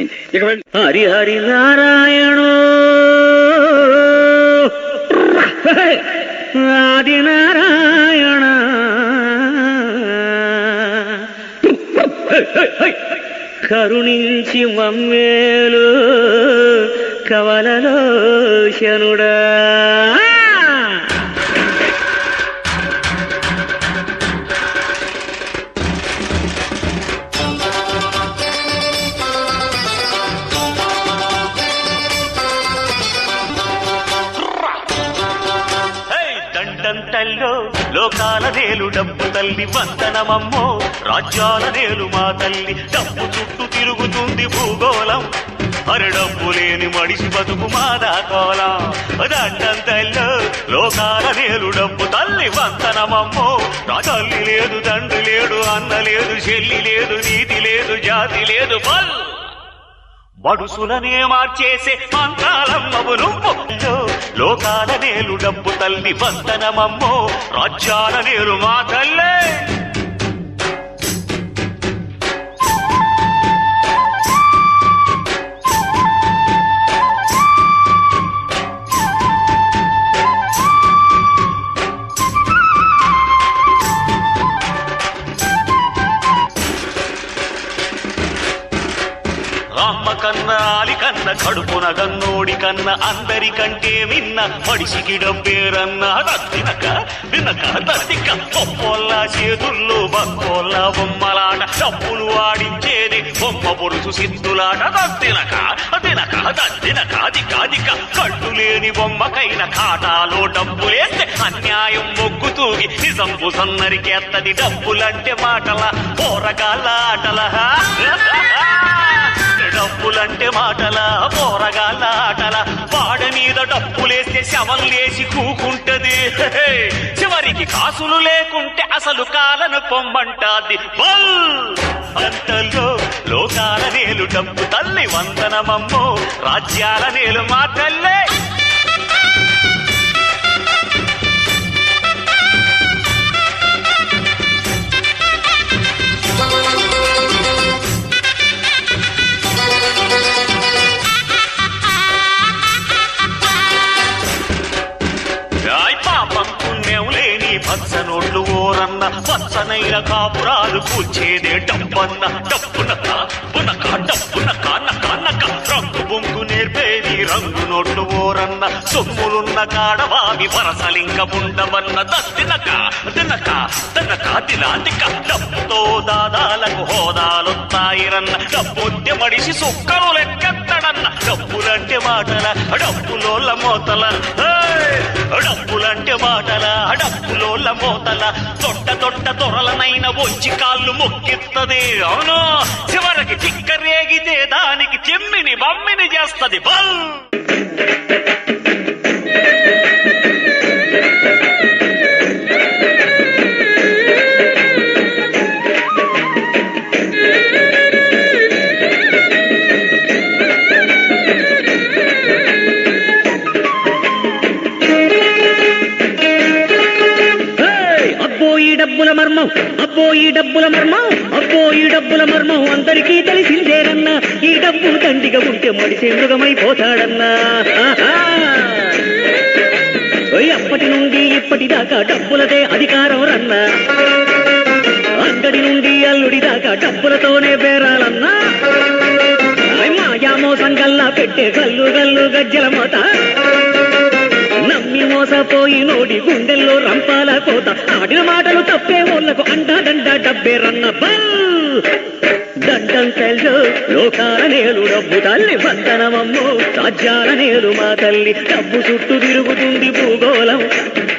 అర్థమైంది. ఇక వెళ్ళి హరి హరి నారాయణ! ఆది నారాయణ! కరుణించి మమ్మేలు కవలలో గడ్డంతల్లో లోకాల నేలు డబ్బు తల్లి వందనమమ్మో. రాజ్యాల నేలు మా తల్లి డబ్బు చుట్టూ తిరుగుతుంది భూగోళం. అరే డబ్బు లేని మడిసి బతుకు మాదా కోలం. దండంతల్లో లోకాల నేలు డబ్బు తల్లి వందనమమ్మో. నా తల్లి లేదు తండ్రి లేడు అన్న లేదు చెల్లి లేదు నీతి లేదు జాతి లేదు బల్ బడుసులనే మార్చేసే మంత్రాలమ్మవు నువ్వు. లోకాల నేలు డబ్బు తల్లి వందనమమ్మో. రాజ్యాల నేలు మా తల్లే. కన్న కడుపున గన్నోడి కన్న అందరికంటే విన్న మడిసికి డబ్బేరన్న తినక వినక దత్తిక పొప్పొల్ల చేతుల్లో బక్కోల్ల బొమ్మలాట డబ్బులు ఆడించేది బొమ్మ పొరుసు సిద్ధులాట. దత్తినక తినక దత్తినక దిక దిక కట్టు లేని బొమ్మకైన ఖాతాలో డబ్బులేస్తే అన్యాయం మొగ్గు తూగి నిజంపు సన్నరికేత్తది డబ్బులంటే మాటల పోరగాళ్ళ ఆటల. మాటలంటే మాటల పోరగాళ్ళ ఆటల. వాడ మీద డబ్బులేస్తే శవం లేచి కూకుంటది. చివరికి కాసులు లేకుంటే అసలు కాలను పొమ్మంటాది. అంతలో లోకాల నేలు డబ్బు తల్లి వందనమమ్మో. రాజ్యాల నేలు మా తల్లే పచ్చనైన కాపురాలు కూర్చేదే డబ్బన్న డబ్బునక పునక డబ్బునక నక నక రంగు బొంగు నేర్పే రంగు నోట్లు ఓరన్న సొమ్ములున్న కాడవామి వరసలింక ఉండవన్న దత్తినక తినక తినక తిలాంతిక డబ్బుతో దాదాలకు హోదాలొత్తాయిరన్న. డబ్బొంటే మడిసి సుక్కలు లెక్కెత్తడన్న. డబ్బులంటే మాటల డబ్బులోళ్ళ మోతల. డబ్బులంటే మాటల డబ్బులోళ్ళ మోతల. తొట్ట తొట్ట తొరలనైన వచ్చి కాళ్ళు మొక్కిత్తది. అవును! చిక్కరేగితే దానికి చెమ్మిని బమ్మిని చేస్తది బల్. డబ్బుల మర్మం? అబ్బో ఈ డబ్బుల మర్మం అందరికీ తెలిసిందేనన్నా. ఈ డబ్బు దండిగా ఉంటే మడిసే మృగమైపోతాడన్నా. అప్పటి నుండి ఇప్పటిదాకా డబ్బులదే అధికారం రన్నా. అంగడి నుండి అల్లుడి దాకా డబ్బులతోనే బేరాలన్నా. ఓయ్ మాయా మోసం గల్లా పెట్టే గల్లు గల్లు గజ్జల మోత. నమ్మి మోసపోయి నోడి గుండెల్లో రంపాల కోత. ఆడిన మాటలు తప్పే ఊళ్ళకు అండా దండా లోకాల నేలు డబ్బు తల్లి వందనమమ్ము రాజ్యాల నేలు మా తల్లి డబ్బు చుట్టూ తిరుగుతుంది భూగోళం.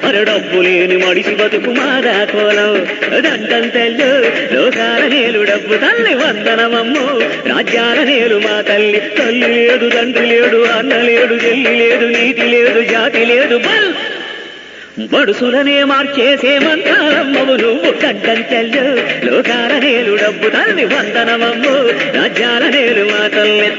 మరి డబ్బు లేని మడిసి బతుకు మాదా కోలం. దండం తెల్లు లోకాల నేలు డబ్బు తల్లి వందనమమ్మో. రాజ్యాల నేలు మా తల్లి తల్లి లేదు తండ్రి లేడు అన్న లేడు చెల్లి లేదు నీతి లేదు జాతి లేదు బల్ బడుసులనే మార్చేసే మంత్రాలమ్మవు నువ్వు గడ్డంచెల్లు లోకాల నేలు డబ్బు తల్లి వందనమమ్ము. రాజ్యాల నేలు మా తల్లి